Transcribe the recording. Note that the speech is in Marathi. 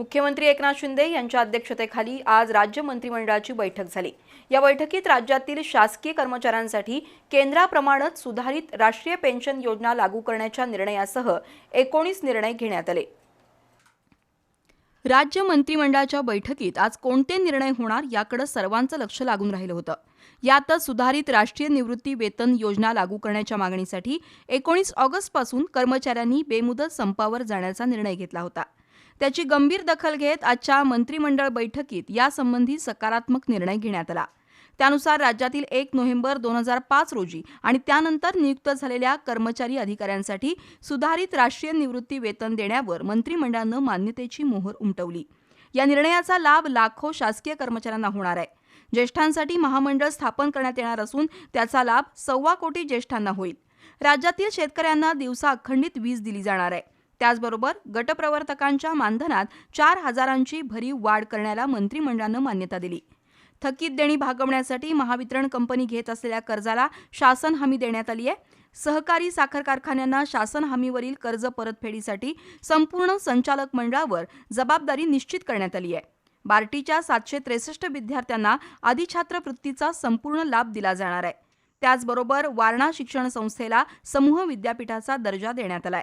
मुख्यमंत्री एकनाथ शिंदे यांच्या अध्यक्षतेखाली आज राज्य मंत्रिमंडळाची बैठक झाली. या बैठकीत राज्यातील शासकीय कर्मचाऱ्यांसाठी केंद्राप्रमाणेच सुधारित राष्ट्रीय पेन्शन योजना लागू करण्याच्या निर्णयासह एकोणीस निर्णय घेण्यात आले. राज्य मंत्रिमंडळाच्या बैठकीत आज कोणते निर्णय होणार याकडे सर्वांचं लक्ष लागून राहिलं होतं. यातच सुधारित राष्ट्रीय निवृत्ती वेतन योजना लागू करण्याच्या मागणीसाठी एकोणीस ऑगस्टपासून कर्मचाऱ्यांनी बेमुदत संपावर जाण्याचा निर्णय घेतला होता. त्याची गंभीर दखल घेत आजच्या मंत्रिमंडळ बैठकीत यासंबंधी सकारात्मक निर्णय घेण्यात आला. त्यानुसार राज्यातील एक नोव्हेंबर दोन हजार पाच रोजी आणि त्यानंतर नियुक्त झालेल्या कर्मचारी अधिकाऱ्यांसाठी सुधारित राष्ट्रीय निवृत्ती वेतन देण्यावर मंत्रिमंडळानं मान्यतेची मोहर उमटवली. या निर्णयाचा लाभ लाखो शासकीय कर्मचाऱ्यांना होणार आहे. ज्येष्ठांसाठी महामंडळ स्थापन करण्यात येणार असून त्याचा लाभ सव्वा कोटी ज्येष्ठांना होईल. राज्यातील शेतकऱ्यांना दिवसा अखंडित वीज दिली जाणार आहे. त्याचबरोबर गटप्रवर्तकांच्या मानधनात चार हजारांची भरीव वाढ करण्याला मंत्रिमंडळानं मान्यता दिली. थकीत देणी भागवण्यासाठी महावितरण कंपनी घेत असलेल्या कर्जाला शासन हमी देण्यात आली आहे. सहकारी साखर कारखान्यांना शासन हमीवरील कर्ज परतफेडीसाठी संपूर्ण संचालक मंडळावर जबाबदारी निश्चित करण्यात आली आहे. बार्टीच्या सातशे त्रेसष्ट विद्यार्थ्यांना अधिछात्रवृत्तीचा संपूर्ण लाभ दिला जाणार आहे. त्याचबरोबर वारणा शिक्षण संस्थेला समूह विद्यापीठाचा दर्जा देण्यात आलाय